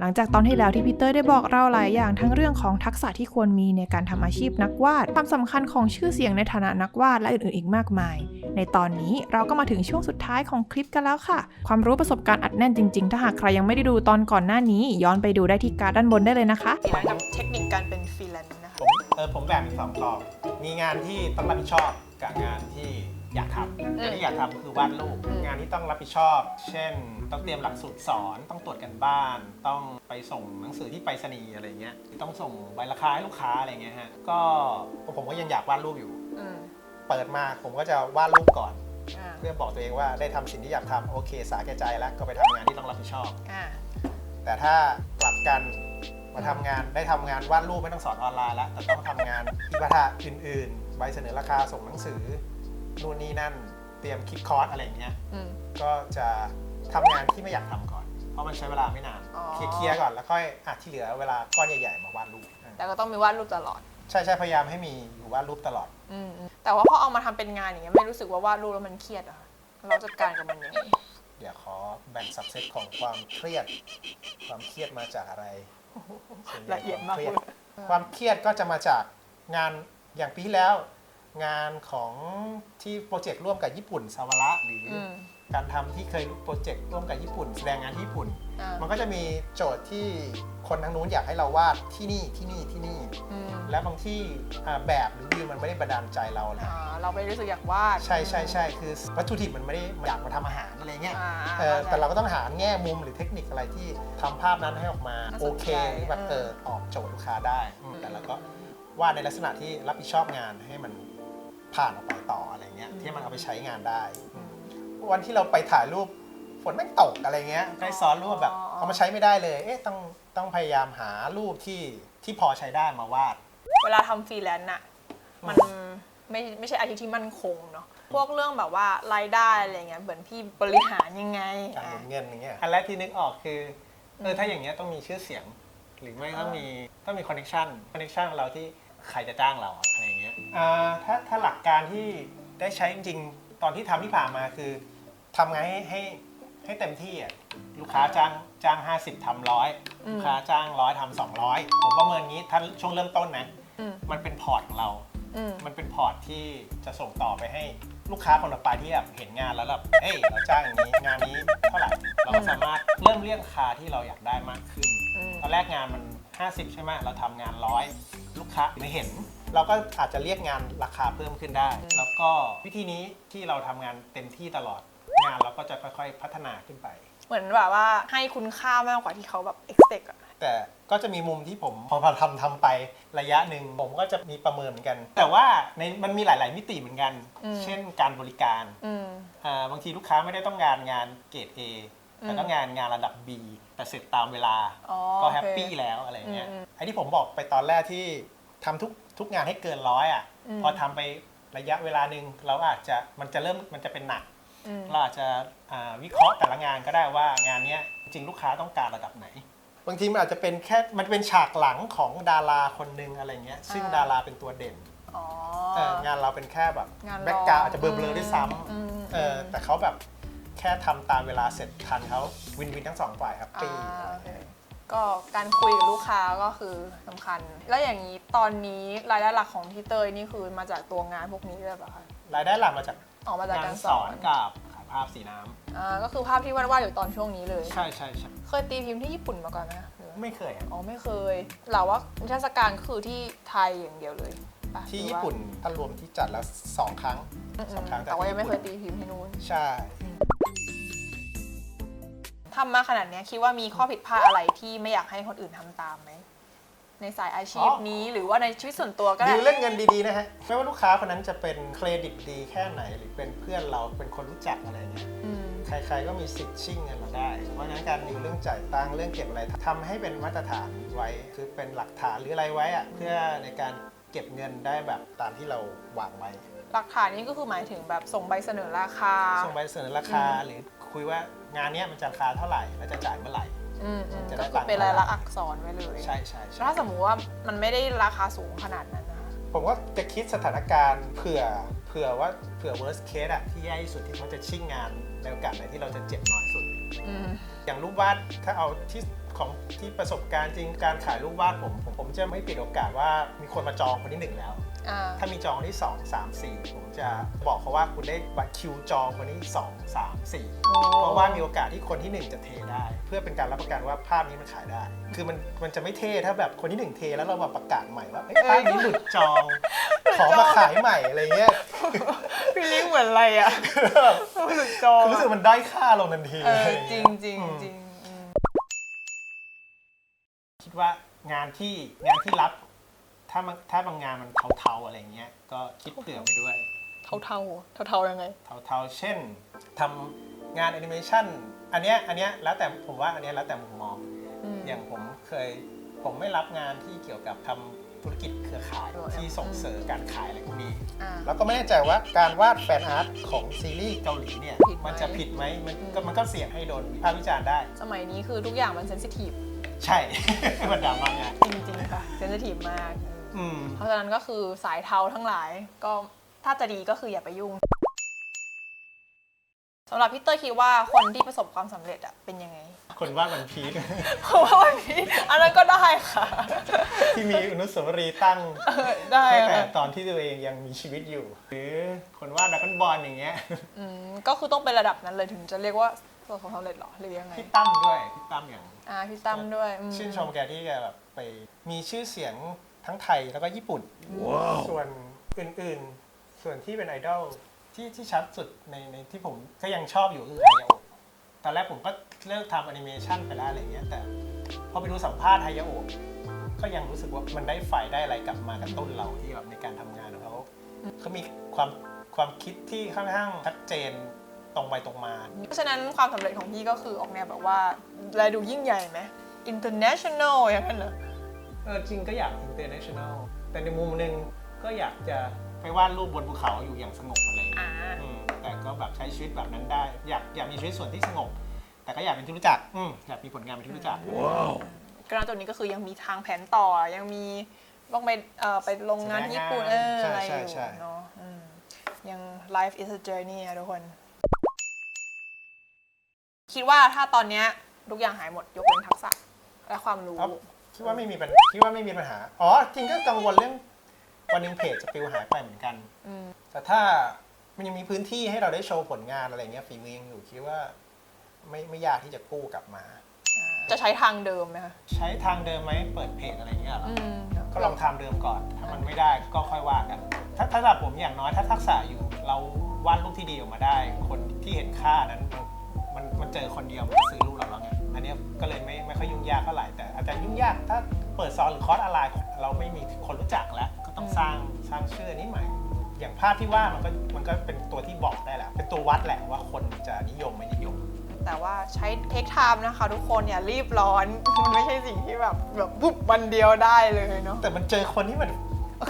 หลังจากตอนที่แล้วที่พีเตอร์ได้บอกเราหลายอย่างทั้งเรื่องของทักษะที่ควรมีในการทำอาชีพนักวาด ความสำคัญของชื่อเสียงในฐานะนักวาดและอื่นๆอีกมากมาย ในตอนนี้เราก็มาถึงช่วงสุดท้ายของคลิปกันแล้วค่ะ ความรู้ประสบการณ์อัดแน่นจริงๆ ถ้าหากใครยังไม่ได้ดูตอนก่อนหน้านี้ ย้อนไปดูได้ที่การ์ดด้านบนได้เลยนะคะหลังกับเทคนิคการเป็นฟรีแลนซ์นะคะผมเออผมแบ่งเป็นสองกองมีงานที่ต้องรับผิดชอบกับงานที่ อยากทำงานที่อยากทำก็คือวาดรูปอืมงานที่ต้องรับผิดชอบ เช่น ต้องเตรียมหลักสูตรสอนต้องตรวจกันบ้าน ต้องไปส่งหนังสือที่ไปรษณีย์อะไรเงี้ยต้องส่งใบราคาให้ลูกค้าอะไรเงี้ยฮะก็ผมก็ยังอยากวาดรูปอยู่อืมเปิดมาผมก็จะวาดรูปก่อนอ่าเพื่อบอกตัวเองว่าได้ทำสิ่งที่อยากทำโอเคสาแก่ใจแล้วก็ไปทำงานที่ต้องรับผิดชอบอ่าแต่ถ้ากลับกันมาทำงานได้ทำงานวาดรูปไม่ต้องสอนออนไลน์แล้วแต่ต้องทำงานอิปาทะอื่น ๆ ใบเสนอราคาส่งหนังสือ นู่นนี่นั่น เตรียมคิดคอร์สอะไรอย่างเงี้ย อืม ก็จะทำงานที่ไม่อยากทำก่อน เพราะมันใช้เวลาไม่นาน อ๋อ เคลียร์ๆก่อนแล้วค่อยอะที่เหลือเวลาก้อนใหญ่ๆมาวาดรูปแต่ก็ต้องมีวาดรูปตลอด ใช่ใช่พยายามให้มีอยู่วาดรูปตลอด อืมอืมแต่ว่าพอเอามาทำเป็นงานอย่างเงี้ยไม่รู้สึกว่าวาดรูปแล้วมันเครียดเหรอะเราจัดการกับมันยังไงเดี๋ยวขอแบ่งสับเซตของความเครียด ความเครียดมาจากอะไรส่วนใหญ่ละเอียดมากควเลคยรีดความเครียดก็จะมาจากงานอย่างปีที่แล้ว งานของที่โปรเจกต์ร่วมกับญี่ปุ่นซาวาระหรือออืมการทำที่เคยโปรเจกต์ร่วมกับญี่ปุ่น แสดงงานที่ญี่ปุ่น อ่ามันก็จะมีโจทย์ที่คนทางนู้นอยากให้เราวาดที่นี่ที่นี่ที่นี่ อืมและบางที่อ่าแบบหรือวิวมันไม่ได้บันดาลใจเราแหละอ่าเราไม่รู้สึกอยากวาดใช่ใช่ใช่คือวัตถุดิบมันไม่ได้อยากมาทำอาหารอะไรเงี้ยอ่าเออข้ใจแต่เราก็ต้องหาแง่มุมหรือเทคนิคอะไรที่ทำภาพนั้นให้ออกมาน่าสนใจโอเคแบบเอเอออออกโจทย์ลูกค้าได้อืมอืมแต่เราก็วาดในลักษณะที่รับผิดชอบงานให้มัน ผ่านออกไปต่ออะไรเงี้ยที่มันเอาไปใช้งานได้อืมวันที่เราไปถ่ายรูปฝนไม่งตกอะไรเงี้ยได้ซ้อนรูปแบบอ๋อเอามาใช้ไม่ได้เลย เอ๊ะต้องต้องพยายามหารูปที่ที่พอใช้ได้มาวาด เวลาทำฟรีแลนซ์น่ะมันไม่ไม่ใช่อาชีพที่มั่นคงเนาะพวกเรื่องแบบว่ารายได้อะไรเงี้ยเหมือนพี่บริหารยังไงการหมุอะนเงินอย่างเงี้ยอันแรกที่นึกออกคือเออถ้าอย่างเงี้ยต้องมีชื่อเสียง หรือไม่ต้องมีต้องมีคอนเนคชันคอนเนคชันเราที่ใครจะจ้างเราอะอะไร อย่างเงี้ยอ่าถ้าถ้าหลักการที่ได้ใช้จริงๆ ตอนที่ทำที่ผ่านมาคือทำไงให้ให้ให้เต็มที่อะลูกค้าจ้างจ้าง 50ทำร้อยอืม ลูกค้าจ้างร้อยทำสองร้อยผมประเมินงี้ถ้าช่วงเริ่มต้นนะ อืมมันเป็นพอร์ตของเรา อืม มันเป็นพอร์ตที่จะส่งต่อไปให้ลูกค้าคนต่อไปที่แบบเห็นงานแล้วแบบเฮ้ยเราจ้างอย่างนี้งานนี้เท่าไหร่เราก็สามารถเริ่มเรียกราคาที่เราอยากได้มากขึ้น อืม ตอนแรกงานมัน 50 ใช่ไหมเราทำงานร้อยลูกค้าไม่เห็น เราก็อาจจะเรียกงานราคาเพิ่มขึ้นได้ แล้วก็วิธีนี้ที่เราทำงานเต็มที่ตลอด งานเราก็จะค่อยๆพัฒนาขึ้นไป เหมือนแบบว่าให้คุณค่ามากกว่าที่เขาแบบ expect อะ แต่ก็จะมีมุมที่ผมพอมาทำทำไประยะหนึ่งผมก็จะมีประเมินเหมือนกัน แต่ว่าในมันมีหลาย ๆ มิติเหมือนกันเช่นการบริการอืม อ่าบางทีลูกค้าไม่ได้ต้องการงานเกรด A แต่ต้องงานงานระดับ B แต่เสร็จตามเวลา อ๋อก็โอเคแฮปปี้แล้วอะไรเงี้ยอืมอืม ไอ้ที่ผมบอกไปตอนแรกที่ทำทุก ทุกงานให้เกินร้อยอะ อืม พอทำไประยะเวลาหนึ่งเราอาจจะมันจะเริ่มมันจะเป็นหนัก อืม เราอาจจะอ่าวิเคราะห์แต่ละงานก็ได้ว่างานเนี้ยจริงลูกค้าต้องการระดับไหน บางทีมันอาจจะเป็นแค่มันเป็นฉากหลังของดาราคนหนึ่งอะไรเงี้ยซึ่งอ่า ดาราเป็นตัวเด่นอ๋อ เอองานเราเป็นแค่แบบงานรองแบ็กกราวอาจจะเบลอๆด้วยซ้อืมำเออแต่เขาแบบแค่ทำตามเวลาเสร็จทันเขาวินวินทั้งสองฝ่ายแฮปอ่าปี้โอเค ก็การคุยกับลูกค้าก็คือสำคัญ แล้วอย่างนี้ตอนนี้รายได้หลักของพี่เตยนี่คือมาจากตัวงานพวกนี้ด้วยป่ะคะรายได้หลักมาจากออกมาจากงานการสสออนนกับขายภาพสีน้ำอ่าก็คือภาพที่วาดๆอยู่ตอนช่วงนี้เลย ใช่ใช่ใช่เคยตีพิมพ์ที่ญี่ปุ่นมาก่อนไหมคะหรือว่าไม่เคยอะอ๋อไม่เคยเหล่าว่านิทรรศการก็คือที่ไทยอย่างเดียวเลยปะที่หรือญี่ว่าปุ่นถ้ารวมที่จัดแล้วสองครั้งอืมสองครั้งแต่ว่ายังไม่เคยที่ตีพิมพ์ที่นู้น ใช่ ทำมาขนาดเนี้ยคิดว่ามีข้อผิดพลาดอะไรที่ไม่อยากให้คนอื่นทำตามไหม ในสายอาชีพนี้หรือว่าในชีวิตส่วนตัวก็ดีได้ ลเรื่องเงินดีๆนะฮะ ไม่ว่าลูกค้าคนนั้นจะเป็นเครดิตดีแค่ไหน หรือเป็นเพื่อนเราเป็นคนรู้จักอะไรเงี้ย อืม ใครๆก็มีสิทธิ์ชิ่งเงินเราได้ เพราะฉะนั้นการดีลเรื่องจ่ายตังค์เรื่องเก็บอะไรทำให้เป็นมาตรฐานไว้ คือเป็นหลักฐานหรืออะไรไว้อะเพื่อในการเก็บเงินได้แบบตามที่เราวางไว้ หลักฐานนี้ก็คือหมายถึงแบบส่งใบเสนอราคา ส่งใบเสนอราคาหรือ คุยว่างานเนี้ยมันจะราคาเท่าไหร่แล้วจะจ่ายเมื่อไหร่ อืมอืมจะได้ก็คือเป็นรายลักษณ์อักษรไว้เลยใช่ใช่แล้วใช่ถ้าสมมุติว่ามันไม่ได้ราคาสูงขนาดนั้นนะคะผมก็จะคิดสถานการณ์เผื่อเผื่อว่าเผื่อ worst case อะที่แย่ที่สุดที่เขาจะชิ่งงานในโอกาสไหนที่เราจะเจ็บน้อยสุด อืม อย่างรูปวาดถ้าเอาที่คของที่ประสบการณ์จริงการขายรูปวาดผมผมผมจะไม่ปิดโอกาสว่ามีคนมาจองคนที่หนึ่งแล้วอ่า ถ้ามีจองคนที่ 2 3 4 ผมจะบอกเขาว่าคุณได้บัตรคิวจองคนที่2 3 4 เพราะว่ามีโอกาสที่คนที่ 1 จะเทได้ เพื่อเป็นการรับประกันว่าภาพนี้มันขายได้ คือมันมันจะไม่เท่ถ้าแบบคนที่ 1 เทแล้วเรามาประกาศใหม่ว่าเอ้ยภาพนี้หลุดจอง ขอมาขายใหม่อะไรเงี้ยพี่ลิงเหมือนอะไรอะรู้สึกจองคือรู้สึกมันด้อยค่าลงทันทีเอออะไรจริเงี้งยจริงอืมจริงอืมคิดว่างานที่งานที่รับ ถ้ามันถ้าบางงานมันเทาๆอะไรเงี้ยก็คิดเผื่อไปด้วย เทาเทาเทาเทาๆยังไง เทาๆ เช่นทำงานแอนิเมชันอันเนี้ยอันเนี้ยแล้วแต่ผมว่าอันเนี้ยแล้วแต่มุมมอง อืม อย่างผมเคยผมไม่รับงานที่เกี่ยวกับทำธุรกิจเครือข่ายอ๋อที่ส่งเสริมการขายอะไรพวกนี้ อ่า แล้วก็ไม่แน่ใจว่าการวาดแฟนอาร์ตของซีรีส์เกาหลีเนี่ย ผิดไหม มันจะผิดไหมมันอืมก็มันก็เสี่ยงให้โดนวิพากษ์วิจารณ์ได้ สมัยนี้คือทุกอย่างมันเซนซิทีฟใช่ มันดราม่าไง จริงๆค่ะเซนซิทีฟมากอื ม เพราะฉะนั้นก็คือสายเทาทั้งหลายก็ถ้าจะดีก็คืออย่าไปยุ่งสำหรับพี่เตอร์คิดว่าคนที่ประสบความสำเร็จอะเป็นยังไงคนวาดวันพีชเพราะว่าวันนี้อันนั้นก็ได้ค่ะ ที่มีอนุสาวรีย์ตั้งได้ตั้งแต่ค่ะตอนที่ตัวเองยังมีชีวิตอยู่ หรือคนวาดดักกันบอลอย่างเงี้ยอืมก็คือต้องเป็นระดับนั้นเลยถึงจะเรียกว่าประสบความสำเร็จเหรอหรือยังไงพี่ตั้มด้วยพี่ตั้มอย่าง อ่าพี่ตั้มด้วยอืม ชื่นชมแกที่แกแบบไปมีชื่อเสียง ทั้งไทยแล้วก็ญี่ปุ่น ส่วนอื่นๆ ส่วนที่เป็นไอดอลที่ที่ชัดสุดในในที่ผมก็ยังชอบอยู่คือไฮยาโอะตอนแรกผมก็เลิกทำแอนิเมชันไปแล้วอะไรเงี้ย แต่พอไปดูสัมภาษณ์ไฮยาโอะก็ยังรู้สึกว่ามันได้ไฟได้อะไรกลับมากระตุ้นเราที่แบบในการทำงานของเขาเขามีความความคิดที่ค่อนข้างชัดเจนตรงไปตรงมา เพราะฉะนั้นความสำเร็จของพี่ก็คือออกแนวแบบว่าแลดูยิ่งใหญ่ไหม international อย่างนั้นเหรอเออจริงก็อยาก international แต่ในมุมหนึ่งก็อยากจะไปวาดรูปบนภูเขาอยู่อย่างสงบอะไรอย่างเงี้ยอ่าอืมแต่ก็แบบใช้ชีวิตแบบนั้นได้ อยากอยากมีชีวิตส่วนที่สงบ แต่ก็อยากเป็นที่รู้จักอืมอยากมีผลงานเป็นที่รู้จัก ก็นอกจากนี้ก็คือยังมีทางแผนต่อยังมีต้องไปเอ่อไปลงงานที่ญี่ปุ่นเออใช่อะไรใช่อยู่ใช่ เนาะอืมยัง life is a journey อะทุกคน คิดว่าถ้าตอนเนี้ยทุกอย่างหายหมดยกเว้นทักษะและความรู้ ครับ คิดว่าไม่มีปัญคิดว่าไม่มีปัญหา อ๋อ จริงก็กังวลเรื่องวันหนึ่งเพจจะปลิวหายไปเหมือนกัน อืม แต่ถ้ามันยังมีพื้นที่ให้เราได้โชว์ผลงานอะไรเงี้ยฝีมือยังอยู่คิดว่า ไม่ไม่ยากที่จะกู้กลับมา จะใช้ทางเดิมไหมคะใช้ทางเดิมไหมเปิดเพจอะไรเงี้ยเหรอ อืมก็ลองทำเดิมก่อน ถ้ามันไม่ได้ก็ค่อยว่ากัน ถ้าถ้าสำหรับผมอย่างน้อยถ้าทักษะอยู่ เราวาดรูปที่ดีออกมาได้ คนที่เห็นค่านั้นมันมันมันเจอคนเดียวมันก็ซื้อรูปเราแล้วไง อันเนี้ยก็เลยไม่ไม่ค่อยยุ่งยากเท่าไหร่แต่อาจจะยุ่งยากถ้าเปิดซอนหรือคอร์สออนไลน์เราไม่มีคนรู้จักแล้ว ก็ต้องสร้างสร้างชื่อนี้ใหม่ อย่างภาพที่ว่ามันก็มันก็เป็นตัวที่บอกได้แหละ เป็นตัววัดแหละว่าคนจะนิยมไม่นิยม แต่ว่าใช้เทคไทม์นะคะ ทุกคนอย่ารีบร้อน มันไม่ใช่สิ่งที่แบบแบบปุ๊บวันเดียวได้เลยเนาะแต่มันเจอคนที่มัน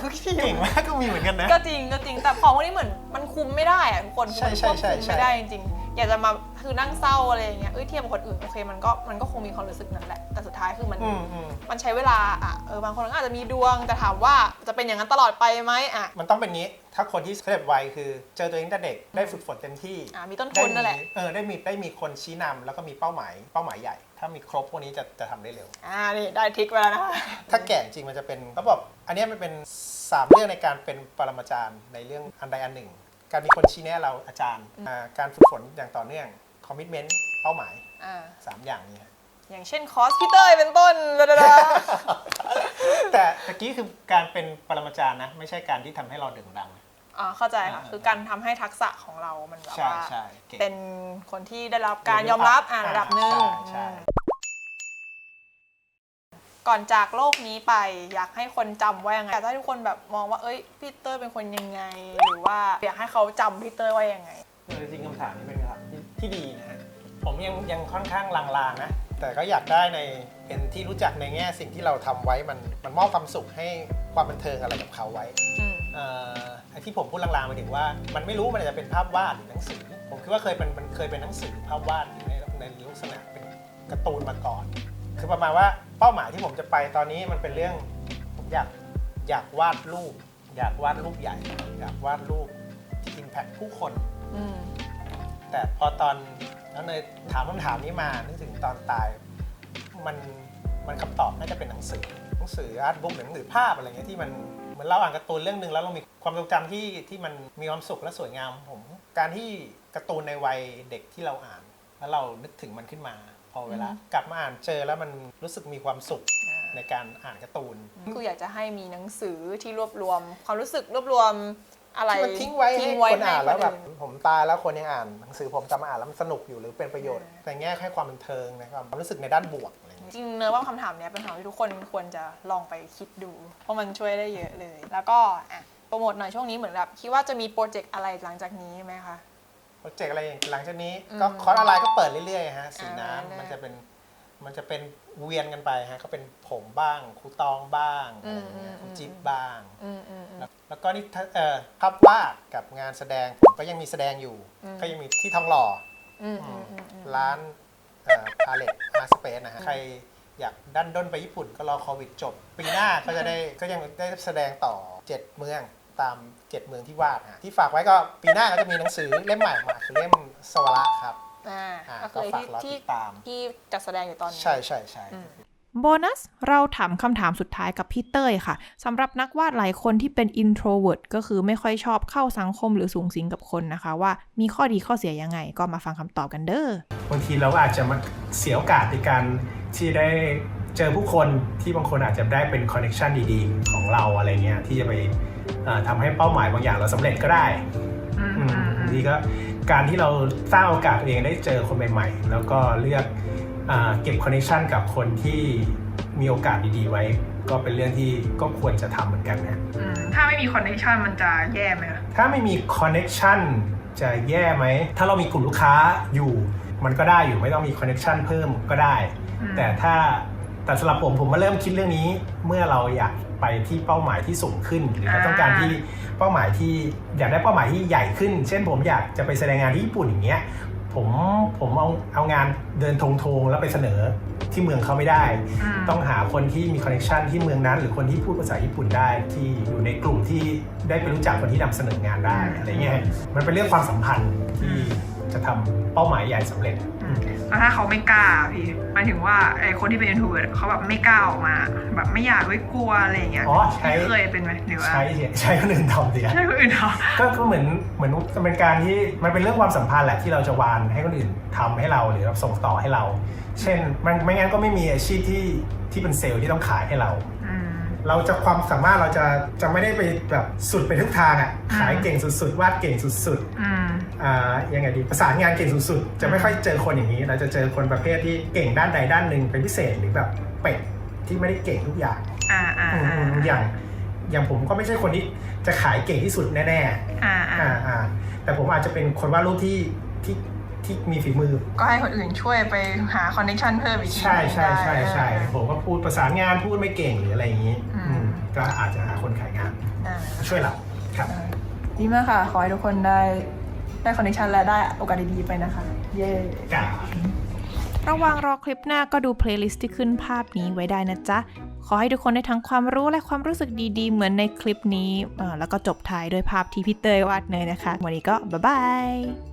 คือที่เก่งมากก็มีเหมือนกันนะก็จริงก็จริงแต่ของพวกนี้เหมือนมันคุมไม่ได้อะทุกคนใช่มันใช่ควบใช่คุมใช่ไม่ได้จริงๆ อยากจะมาคือนั่งเศร้าอะไรอย่างเงี้ยเอ้ยเทียบกับคนอื่นโอเคมันก็มันก็คงมีความรู้สึกนั้นแหละแต่สุดท้ายคือมันอืมอืมมันใช้เวลาอะเออบางคนก็อาจจะมีดวงแต่ถามว่าจะเป็นอย่างนั้นตลอดไปไหมอะ มันต้องเป็นงี้ ถ้าคนที่สเต็ปไวคือ เจอตัวเองตั้งแต่เด็กได้ฝึกฝนเต็มที่อะมีต้นได้ทุนมีนั่นแหละเออได้มีได้มีคนชี้นำแล้วก็มีเป้าหมาย เป้าหมายใหญ่ ถ้ามีครบพวกนี้จะจะทำได้เร็ว อ่านี่ได้ทริกไปแล้วนะคะ ถ้าแก่จริงมันจะเป็นเขาบอกอันเนี้ยมันเป็น3เรื่องในการเป็นปรมาจารย์ในเรื่องอันใดอันหนึ่ง การมีคนชี้แนะเราอาจารย์อ่าการฝึกฝนอย่างต่อเนื่องคอมมิชเมนต์เป้าหมายอ่า3อย่างนี้ฮะอย่างเช่นคอสพี่เตยเป็นต้นดาดาดาแต่ตะกี้คือการเป็นปรมาจารย์นะ ไม่ใช่การที่ทำให้เราเด่งดังอ่าเข้าใจค่ะ อ่าคือการทำให้ทักษะของเรามันแบบใช่ว่า ใช่เก่ง เป็นคนที่ได้รับการยอมรับอ่าระดับหนึ่ง ใช่ใช่อืม ก่อนจากโลกนี้ไป อยากให้คนจำว่ายังไงอยากให้ทุกคนแบบมองว่าเอ้ยพี่เตอร์เป็นคนยังไง หรือว่าอยากให้เขาจำพี่เตอร์ว่ายังไง เออจริงๆคำถามนี้เป็นคำถามที่ที่ดีนะฮะผมยังยังค่อนข้างลางๆนะ แต่ก็อยากได้ในเป็นที่รู้จักในแง่สิ่งที่เราทำไว้มันมันมอบความสุขให้ความบันเทิงอะไรกับเขาไว้ อืม เอ่อไอ้ที่ผมพูดลางๆไปถึงว่า มันไม่รู้มันอาจจะเป็นภาพวาดหรือหนังสือ ผมคิดว่าเคยเป็นมันเคยเป็นหนังสือภาพวาดอยู่ในในลักษณะเป็นการ์ตูนมาก่อน คือประมาณว่า เป้าหมายที่ผมจะไปตอนนี้มันเป็นเรื่องผมอยากอยากวาดรูป อยากวาดรูปใหญ่ อยากวาดรูปที่อิมแพคผู้คน อืม แต่พอตอนแล้วเนยถามคำถามนี้มานึกถึงตอนตาย มันมันคำตอบน่าจะเป็นหนังสือหนังสืออาร์ตบุ๊กหรือหนังสือภาพอะไรเงี้ยที่มันเหมือนเราอ่านการ์ตูนเรื่องหนึ่งแล้วเรามีความทรงจำที่ที่มันมีความสุขและสวยงามผม การที่การ์ตูนในวัยเด็กที่เราอ่าน แล้วเรานึกถึงมันขึ้นมา พอเวลากลับมาอ่านเจอแล้วมันรู้สึกมีความสุขในการอ่านการ์ตูนคืออยากจะให้มีหนังสือที่รวบรวม ความรู้สึกรวบรวมอะไรที่มันทิ้งไว้ให้ทิ้งคนอ่านแล้วแบบให้คนอื่นผมตายแล้วคนยังอ่านหนังสือผมกลับมาอ่านแล้วมันสนุกอยู่หรือเป็นประโยชน์ แต่แง่ให้ความบันเทิงนะครับความรู้สึกในด้านบวกอะไรอย่างเงี้ยจริงๆเนยว่าคำถามเนี้ยเป็นคำถามที่ทุกคนควรจะลองไปคิดดู เพราะมันช่วยได้เยอะเลย แล้วก็อะโปรโมทหน่อยช่วงนี้เหมือนแบบคิดว่าจะมีโปรเจกต์อะไรหลังจากนี้ไหมคะ โปรเจกต์อะไรอย่างหลังจากนี้อืมก็คอร์สออนไลน์ก็เปิดเรื่อยๆฮะสีอ่าน้ำเรื่อยๆมันจะเป็นมันจะเป็นเวียนกันไปฮะก็เป็นผมบ้างครูตองบ้างอือะไรมอย่างเงี้ยอืมครูจิ๊บบ้างอืมอืมอืมแล้วแล้วก็นี่ถ้าเอ่อภาพวาดกับงานแสดงผมก็ยังมีแสดงอยู่อืมก็ยังมีที่ทองหล่ออืมอืมอืมอืมร้านพาเลตอาร์สเปซนะฮะใครอยากดันด้นไปญี่ปุ่นก็รอโควิดจบ ปีหน้าก็จะได้ก็ยังได้แสดงต่อ 7 เมือง ตาม7เมืองที่วาดฮะที่ฝากไว้ก็ปีหน้าก็จะมีหนังสือเล่มใหม่มาคือเล่มสวระครับ อ่าอ่าก็คือก็ฝากที่รอที่ติดตาม ที่จัดแสดงอยู่ตอนนี้ ใช่ใช่ใช่ อืม โบนัส เราถามคำถามสุดท้ายกับพี่เต้ยค่ะสำหรับนักวาดหลายคนที่เป็น introvert ก็คือไม่ค่อยชอบเข้าสังคมหรือสูงสิงกับคนนะคะ ว่ามีข้อดีข้อเสียยังไง ก็มาฟังคำตอบกันเด้อ บางทีเราอาจจะมาเสียโอกาสในการที่ได้เจอผู้คนที่บางคนอาจจะได้เป็นคอนเน t ชันดีๆ ของเราอะไรเงี้ยที่จะไปเอ่อ ทำให้เป้าหมายบางอย่างเราสำเร็จก็ได้อืมบางทีก็การที่เราสร้างโอกาสตัวเองได้เจอคนใหม่ๆ แล้วก็เลือกอ่าเก็บคอนเน t ชันกับคนที่มีโอกาสดีๆไว้ ก็เป็นเรื่องที่ก็ควรจะทำเหมือนกันนะถ้าไม่มีคอนเนคชันมันจะแย่ไหมคะถ้าไม่มีคอนเน็ชันจะแย่ไหม ถ้าเรามีกลุ่มลูกค้าอยู่ มันก็ได้อยู่ไม่ต้องมีคอนเน็ชันเพิ่มก็ได้อืมแต่ถ้า แต่สำหรับผมผมมาเริ่มคิดเรื่องนี้เมื่อเราอยากไปที่เป้าหมายที่สูงขึ้นหรือเราต้องการที่เป้าหมายที่อยากได้เป้าหมายที่ใหญ่ขึ้น เช่นผมอยากจะไปแสดงงานที่ญี่ปุ่นอย่างเงี้ยผมผมเอาเอางานเดินทงทงๆแล้วไปเสนอที่เมืองเขาไม่ได้ ต้องหาคนที่มีคอนเนคชันที่เมืองนั้น หรือคนที่พูดภาษาญี่ปุ่นได้ที่อยู่ในกลุ่มที่ได้ไปรู้จักคนที่นำเสนองานได้อะไรเงี้ยมันเป็นเรื่องความสัมพันธ์ที่จะทำเป้าหมายใหญ่สำเร็จ แล้วถ้าเขาไม่กล้าพี่หมายถึงว่าไอคนที่เป็น introvert เขาแบบไม่กล้าออกมา แบบไม่อยากไม่กลัวอะไรอย่างเงี้ยอ๋อใช้พี่เคยเป็นไหมหรือว่าใช้เสียใช้คนอื่นทำเสีย ใช่คนอื่นเหรอ ก็ก็เหมือนเหมือนมันเป็นการที่มันเป็นเรื่องความสัมพันธ์แหละที่เราจะวานให้คนอื่นทำให้เราหรือส่งต่อให้เรา เช่นมันไม่งั้นก็ไม่มีอาชีพที่ที่เป็นเซลล์ที่ต้องขายให้เราอืม เราจะความสามารถเราจะจะไม่ได้ไปแบบสุดไปทุกทางอะขายเก่งสุดๆวาดเก่งสุดๆอืมอ่ายังไงดีประสานงานเก่งสุดๆ จะไม่ค่อยเจอคนอย่างนี้ เราจะเจอคนประเภทที่เก่งด้านใดด้านหนึ่งเป็นพิเศษหรือแบบเป็ดที่ไม่ได้เก่งทุกอย่างอ่าอ่าอืมอ่าอืมอย่างอย่างผมก็ไม่ใช่คนที่จะขายเก่งที่สุดแน่อ่าๆอ่าอ่าอ่าแต่ผมอาจจะเป็นคนวาดรูปที่ที่ ที่มีฝีมือ ก็ให้คนอื่นช่วยไปหา connection เพิ่มอีกทีใช่ใช่ใช่ใช่ได้ ผมก็พูดประสานงานพูดไม่เก่งหรืออะไรอย่างนี้อืม อืมก็อาจจะหาคนขายงานอ่ามาช่วยเราครับ ดีมากค่ะ ขอให้ทุกคนได้ได้คอนเนคชันและได้โอกาสดีๆไปนะคะ เย้ครับระหว่างรอคลิปหน้าก็ดูเพลย์ลิสต์ที่ขึ้นภาพนี้ไว้ได้นะจ๊ะ ขอให้ทุกคนได้ทั้งความรู้และความรู้สึกดีๆ เหมือนในคลิปนี้เอ่อแล้วก็จบท้ายด้วยภาพที่พี่เตยวาดเนยนะคะ วันนี้ก็บ๊ายบาย